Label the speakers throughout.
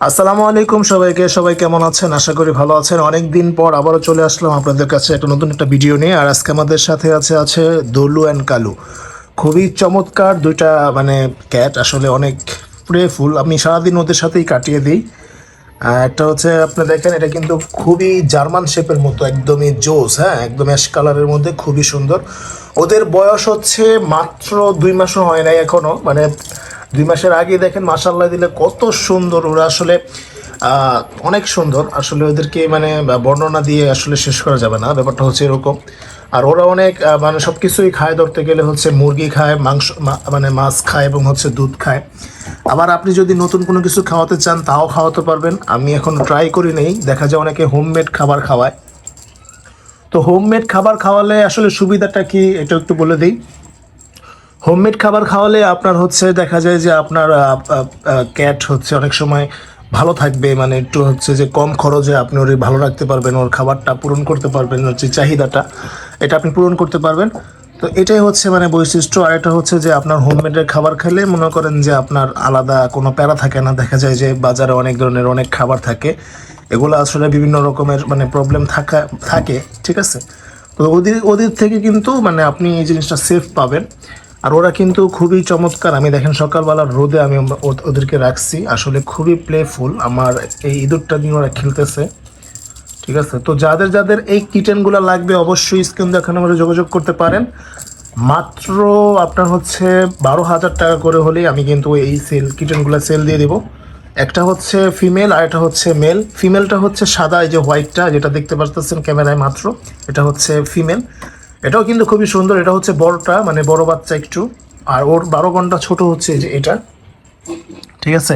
Speaker 1: আসসালামু আলাইকুম সবাইকে। সবাই কেমন আছেন? আশা করি ভালো আছেন। অনেক দিন পর আবারও চলে আসলাম আপনাদের কাছে একটা নতুন একটা ভিডিও নিয়ে। আর আজকে আমাদের সাথে আছে আছে দলু অ্যান্ড কালু। খুবই চমৎকার দুইটা মানে ক্যাট আসলে অনেক প্রেফুল আমি সারাদিন ওদের সাথেই কাটিয়ে দিই। একটা হচ্ছে, আপনি দেখেন, এটা কিন্তু খুবই জার্মান শেপের মতো, একদমই জোস হ্যাঁ? একদম অ্যাশ কালারের মধ্যে খুবই সুন্দর। ওদের বয়স হচ্ছে মাত্র দুই মাসও হয় নাই এখনও। মানে দুই মাসের আগে দেখেন মাসাল্লাহ দিলে কত সুন্দর। ওরা আসলে অনেক সুন্দর। আসলে ওদেরকে মানে বর্ণনা দিয়ে আসলে শেষ করা যাবে না। ব্যাপারটা হচ্ছে এরকম। আর ওরা অনেক মানে সব কিছুই খায় ধরতে গেলে হচ্ছে মুরগি খায়, মাংস মানে মাছ খায় এবং হচ্ছে দুধ খায়। আবার আপনি যদি নতুন কোনো কিছু খাওয়াতে চান, তাও খাওয়াতে পারবেন। আমি এখন ট্রাই করি নেই। দেখা যায় অনেকে হোমমেড খাবার খাওয়ায়। তো হোমমেড খাবার খাওয়ালে আসলে সুবিধাটা কি, এটা একটু বলে দিই। হোমমেড খাবার খাওয়ালে আপনার হচ্ছে দেখা যায় যে আপনার ক্যাট হচ্ছে অনেক সময় ভালো থাকবে মানে একটু হচ্ছে যে কম খরচে আপনি ওর ভালো রাখতে পারবেন, ওর খাবারটা পূরণ করতে পারবেন যে চাহিদাটা, এটা আপনি পূরণ করতে পারবেন। তো এটাই হচ্ছে মানে বৈশিষ্ট্য, আর এটা হচ্ছে যে আপনার হোমমেডের খাবার খেলে মনে করেন যে আপনার আলাদা কোনো প্যারা থাকে না, দেখা যায় যে বাজারে অনেক ধরনের অনেক খাবার থাকে, এগুলো আসলে বিভিন্ন রকমের মানে প্রবলেম থাকা, থাকে, ঠিক আছে? তো ওদের ওদের থেকে কিন্তু মানে আপনি এই জিনিসটা সেফ পাবেন। আর ওরা কিন্তু খুবই চমৎকার। আমি দেখেন সকালবেলা রোদে আমি ওদেরকে রাখছি। আসলে খুবই প্লেফুল আমার এই ইঁদুরটা নিয়ে ওরা খেলতেছে। ঠিক আছে? তো যাদের যাদের এই কিটেনগুলো লাগবে অবশ্যই স্ক্রিন দেখানো করে যোগাযোগ করতে পারেন। মাত্র আপনার হচ্ছে বারো হাজার টাকা করে হলেই আমি কিন্তু এই সেল কিটেনগুলো সেল দিয়ে দেবো। একটা হচ্ছে ফিমেল আর এটা হচ্ছে মেল ফিমেলটা হচ্ছে সাদা, এই যে হোয়াইটটা যেটা দেখতে পাচ্ছেন ক্যামেরায় মাত্র। এটা হচ্ছে ফিমেল এটাও কিন্তু খুবই সুন্দর, এটা হচ্ছে বড়টা মানে বড় বাচ্চা একটু। আর ওর বারো ঘণ্টা ছোট হচ্ছে যে এটা। ঠিক আছে?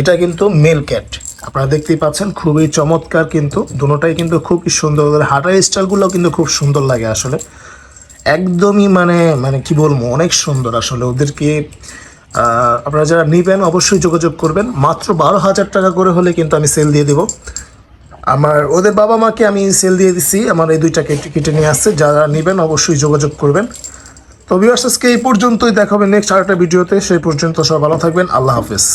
Speaker 1: এটা কিন্তু মেল ক্যাট আপনারা দেখতেই পাচ্ছেন, খুবই চমৎকার কিন্তু। দুটোটাই কিন্তু খুবই সুন্দর। ওদের হাঁটার স্টাইলগুলো কিন্তু খুব সুন্দর লাগে আসলে। একদমই মানে মানে কি বলব, অনেক সুন্দর আসলে। ওদেরকে আপনারা যারা নেবেন অবশ্যই যোগাযোগ করবেন। মাত্র বারো হাজার টাকা করে হলে কিন্তু আমি সেল দিয়ে দেবো। আমার, ওদের বাবা মাকে আমি সেল দিয়ে দিছি, আমার এই দুইটা কেটে কেটে নিয়ে আসছে, যারা নেবেন অবশ্যই যোগাযোগ করবেন। তো ভিউয়ার্স আজকে এই পর্যন্তই দেখাবে নেক্সট আরেকটা ভিডিওতে সেই পর্যন্ত সব ভালো থাকবেন, আল্লাহ হাফেজ।